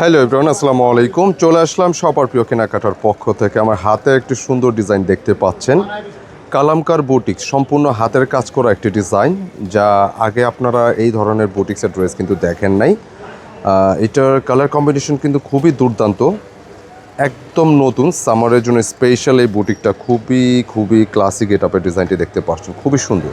Hello everyone আসসালামু আলাইকুম চলে আসলাম সবার প্রিয় কেনাকাটার পক্ষ থেকে। আমার হাতে একটি সুন্দর ডিজাইন দেখতে পাচ্ছেন। কালামকার বুটিক্স, সম্পূর্ণ হাতের কাজ করা একটি ডিজাইন, যা আগে আপনারা এই ধরনের বুটিক্সের ড্রেস কিন্তু দেখেন নাই। এটার কালার কম্বিনেশন কিন্তু খুবই দুর্দান্ত। একদম নতুন, সামারের জন্য স্পেশাল এই বুটিকটা খুবই খুবই ক্লাসিক এটাপের ডিজাইনটি দেখতে পাচ্ছেন। খুবই সুন্দর।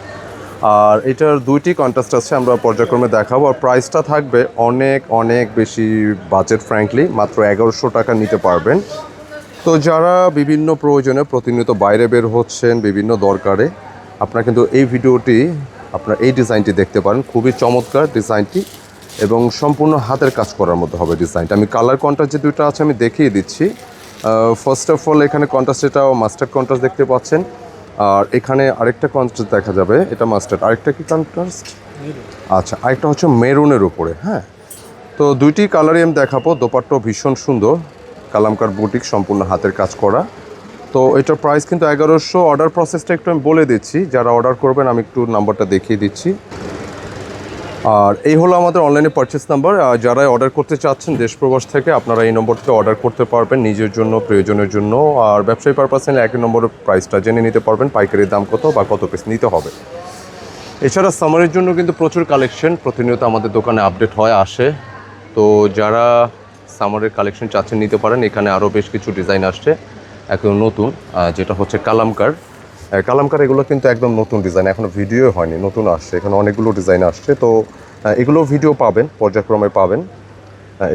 আর এটার দুইটি কন্ট্রাস্ট আছে, আমরা পর্যায়ক্রমে দেখাবো। আর প্রাইসটা থাকবে অনেক অনেক বেশি বাজেট ফ্র্যাঙ্কলি মাত্র এগারোশো টাকা নিতে পারবেন। তো যারা বিভিন্ন প্রয়োজনে প্রতিনিয়ত বাইরে বের হচ্ছেন, বিভিন্ন দরকারে, আপনারা কিন্তু এই ভিডিওটি, আপনার এই ডিজাইনটি দেখতে পারেন। খুবই চমৎকার ডিজাইনটি এবং সম্পূর্ণ হাতের কাজ করার মতো হবে ডিজাইনটা আমি কালার কন্ট্রাস্ট যে দুটো আছে, আমি দেখিয়ে দিচ্ছি। ফার্স্ট অফ অল এখানে কন্ট্রাস্ট এটাও মাস্টার কন্ট্রাস্ট দেখতে পাচ্ছেন। আর এখানে আরেকটা কন্ট্রাস্ট দেখা যাবে, এটা মাস্টার্ড আরেকটা কি কন্ট্রাস্ট আচ্ছা আরেকটা হচ্ছে মেরুনের উপরে হ্যাঁ। তো দুইটি কালারই আমি দেখাবো, দোপাট্টাও ভীষণ সুন্দর। কালামকার বুটিক সম্পূর্ণ হাতের কাজ করা। তো এটার প্রাইস কিন্তু এগারোশো। অর্ডার প্রসেসটা একটু আমি বলে দিচ্ছি, যারা অর্ডার করবেন, আমি একটু নাম্বারটা দেখিয়ে দিচ্ছি। আর এই হলো আমাদের অনলাইনে পারচেস নাম্বার যারা অর্ডার করতে চাচ্ছেন দেশ প্রবাস থেকে, আপনারা এই নম্বর থেকে অর্ডার করতে পারবেন নিজের জন্য, প্রয়োজনের জন্য। আর ব্যবসায়ী পারপাস নিলে এক নম্বরের প্রাইসটা জেনে নিতে পারবেন পাইকারির দাম কত বা কত পিস নিতে হবে। এছাড়া সামারের জন্য কিন্তু প্রচুর কালেকশন প্রতিনিয়ত আমাদের দোকানে আপডেট হয়, আসে। তো যারা সামারের কালেকশন চাচ্ছেন নিতে পারেন, এখানে আরও বেশ কিছু ডিজাইন আসছে, একদম নতুন যেটা হচ্ছে কালামকার। কালামকার এগুলো কিন্তু একদম নতুন ডিজাইন এখনও ভিডিও হয়নি, নতুন আসছে, এখানে অনেকগুলো ডিজাইন আসছে, তো এগুলো ভিডিও পাবেন, পর্যায়ক্রমে পাবেন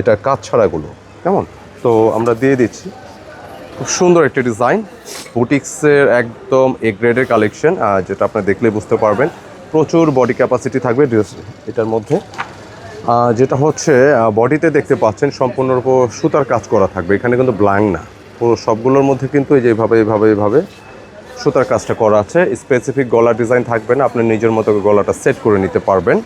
এটা কাজ ছাড়াগুলো, কেমন? তো আমরা দিয়ে দিচ্ছি, খুব সুন্দর একটি ডিজাইন বুটিক্সের একদম এ গ্রেডের কালেকশন যেটা আপনি দেখলে বুঝতে পারবেন, প্রচুর বডি ক্যাপাসিটি থাকবে এটার মধ্যে যেটা হচ্ছে বডিতে দেখতে পাচ্ছেন সম্পূর্ণরূপ সুতার কাজ করা থাকবে, এখানে কিন্তু ব্ল্যাঙ্ক না, পুরো সবগুলোর মধ্যে কিন্তু এই যে এইভাবে এইভাবে এইভাবে সুতার কাজটা করা আছে। স্পেসিফিক গলা ডিজাইন থাকবে না, আপনি নিজের মতো গলাটা সেট করে নিতে পারবেন।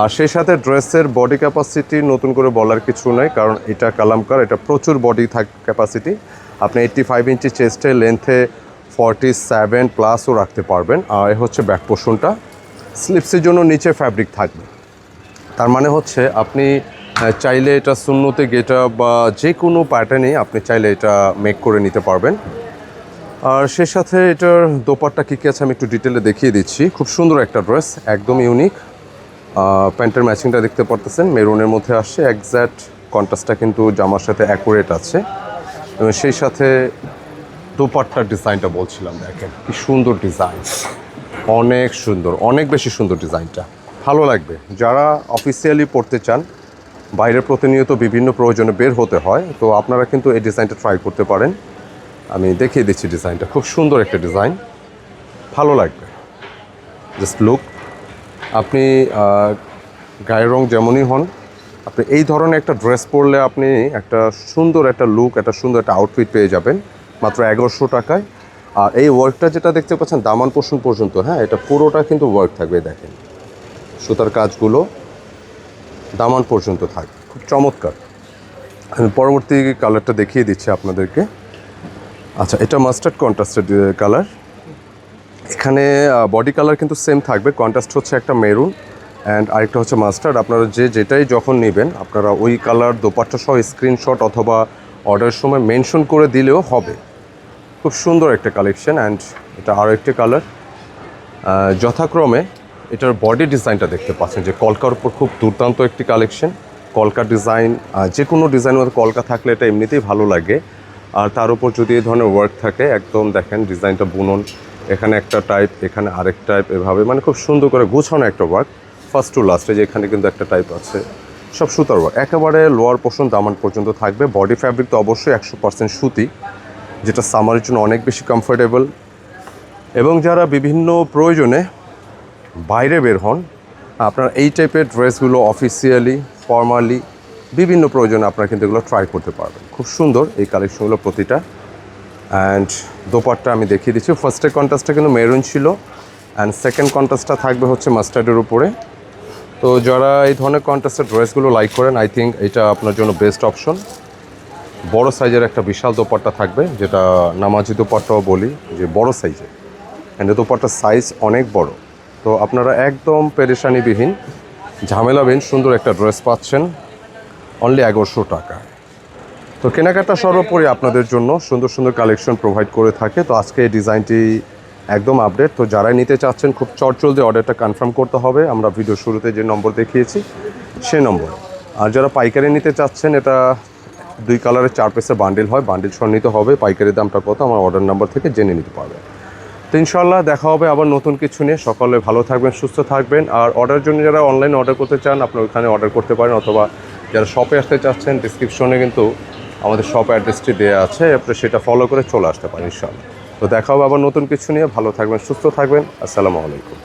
আর সেই সাথে ড্রেসের বডি ক্যাপাসিটি নতুন করে বলার কিছু নেই, কারণ এটা কালামকার, এটা প্রচুর বডি থাক ক্যাপাসিটি আপনি এইট্টি ফাইভ ইঞ্চি চেস্টে লেন্থে ফর্টি সেভেন প্লাসও রাখতে পারবেন। আর এ হচ্ছে ব্যাক পোর্শনটা স্লিপসের জন্য নিচে ফ্যাব্রিক থাকবে। তার মানে হচ্ছে আপনি চাইলে এটা শূন্যতে গেটা বা যে কোনো প্যাটার্নে আপনি চাইলে এটা মেক করে নিতে পারবেন। আর সে সাথে এটার দোপাট্টা কী কী আছে আমি একটু ডিটেলে দেখিয়ে দিচ্ছি। খুব সুন্দর একটা ড্রেস, একদম ইউনিক। প্যান্টের ম্যাচিংটা দেখতে পারতেছেন, মেরুনের মধ্যে আসছে একজ্যাক্ট কন্ট্রাস্টটা কিন্তু জামার সাথে অ্যাকুরেট আছে। এবং সেই সাথে দোপাট্টার ডিজাইনটা বলছিলাম, দেখেন কি সুন্দর ডিজাইন। অনেক সুন্দর, অনেক বেশি সুন্দর ডিজাইনটা। ভালো লাগবে। যারা অফিসিয়ালি পড়তে চান বাইরে প্রতিনিয়ত বিভিন্ন প্রয়োজনে বের হতে হয়, তো আপনারা কিন্তু এই ডিজাইনটা ট্রাই করতে পারেন। আমি দেখিয়ে দিচ্ছি ডিজাইনটা। খুব সুন্দর একটা ডিজাইন। ভালো লাগবে। জাস্ট লুক আপনি গায়ের রং যেমনই হন, আপনি এই ধরনের একটা ড্রেস পরলে আপনি একটা সুন্দর একটা লুক একটা সুন্দর একটা আউটফিট পেয়ে যাবেন, মাত্র এগারোশো টাকায়। আর এই ওয়ার্কটা যেটা দেখতে পাচ্ছেন, দামান পোষণ পর্যন্ত হ্যাঁ এটা পুরোটা কিন্তু ওয়ার্ক থাকবে, দেখেন। সুতার কাজগুলো দামান পর্যন্ত থাকবে খুব চমৎকার। আমি পরবর্তী কালারটা দেখিয়ে দিচ্ছি আপনাদেরকে। আচ্ছা এটা মাস্টার্ড কন্ট্রাস্টেড কালার এখানে বডি কালার কিন্তু সেম থাকবে। কন্ট্রাস্ট হচ্ছে একটা মেরুন অ্যান্ড আরেকটা হচ্ছে মাস্টার্ড আপনারা যে যেটাই যখন নেবেন, আপনারা ওই কালার দোপাট্টা সহ স্ক্রিনশট অথবা অর্ডারের সময় মেনশন করে দিলেও হবে। খুব সুন্দর একটা কালেকশন অ্যান্ড এটা আরও একটি কালার যথাক্রমে এটার বডি ডিজাইনটা দেখতে পাচ্ছেন যে কলকার উপর খুব দুর্দান্ত একটি কালেকশন কলকা ডিজাইন যে কোনো ডিজাইনের মধ্যে কলকা থাকলে এটা এমনিতেই ভালো লাগে। আর তার উপর যদি এই ধরনের ওয়ার্ক থাকে, একদম দেখেন ডিজাইনটা বুনন, এখানে একটা টাইপ এখানে আরেক টাইপ এভাবে মানে খুব সুন্দর করে গোছানো একটা ওয়ার্ক ফার্স্ট টু লাস্টে যে এখানে কিন্তু একটা টাইপ আছে। সব সুতার ওয়ার্ক একেবারে লোয়ার পোর্শন দামান পর্যন্ত থাকবে। বডি ফ্যাব্রিক তো অবশ্যই একশো পার্সেন্ট সুতি, যেটা সামারের জন্য অনেক বেশি কমফোর্টেবল এবং যারা বিভিন্ন প্রয়োজনে বাইরে বের হন, আপনার এই টাইপের ড্রেসগুলো অফিসিয়ালি ফর্মালি বিভিন্ন প্রয়োজনে আপনারা কিন্তু এগুলো ট্রাই করতে পারবেন। খুব সুন্দর এই কালেকশনগুলো প্রতিটা। অ্যান্ড দোপাট্টা আমি দেখিয়ে দিচ্ছি। ফার্স্টের কন্ট্রাস্টটা কিন্তু মেরুন ছিল। অ্যান্ড সেকেন্ড কন্ট্রাস্টটা থাকবে হচ্ছে মাস্টার্ডের উপরে। তো যারা এই ধরনের কন্ট্রাস্টের ড্রেসগুলো লাইক করেন আই থিঙ্ক এটা আপনার জন্য বেস্ট অপশন বড় সাইজের একটা বিশাল দোপাট্টা থাকবে, যেটা নামাজি দোপাট্টাও বলি, যে বড় সাইজের অ্যান্ড দোপাট্টার সাইজ অনেক বড়। তো আপনারা একদম পেরেশানিবিহীন, ঝামেলাবিহীন সুন্দর একটা ড্রেস পাচ্ছেন। অনলি এগারোশো টাকা। তো কেনাকাটা সর্বোপরি আপনাদের জন্য সুন্দর সুন্দর কালেকশন প্রোভাইড করে থাকে। তো আজকে এই ডিজাইনটি একদম আপডেট তো যারাই নিতে চাচ্ছেন, খুব চটচলদি অর্ডারটা কনফার্ম করতে হবে। আমরা ভিডিও শুরুতে যে নম্বর দেখিয়েছি, সে নম্বর আর যারা পাইকারি নিতে চাচ্ছেন, এটা দুই কালারের চার পিসের বান্ডিল হয়। বান্ডিল সহ নিতে হবে। পাইকারি দামটা কত, আমার অর্ডার নাম্বার থেকে জেনে নিতে পারবেন তো ইনশাল্লাহ দেখা হবে আবার নতুন কিছু নিয়ে। সকলে ভালো থাকবেন, সুস্থ থাকবেন। আর অর্ডার জন্য যারা অনলাইনে অর্ডার করতে চান আপনি ওখানে অর্ডার করতে পারেন অথবা যারা শপে আসতে চাচ্ছেন ডিসক্রিপশনে কিন্তু আমাদের শপ অ্যাড্রেসটি দেওয়া আছে আপনি সেটা ফলো করে চলে আসতে পারেন ইনশাল্লাহ তো দেখা হবে আবার নতুন কিছু নিয়ে। ভালো থাকবেন, সুস্থ থাকবেন। আসসালামু আলাইকুম।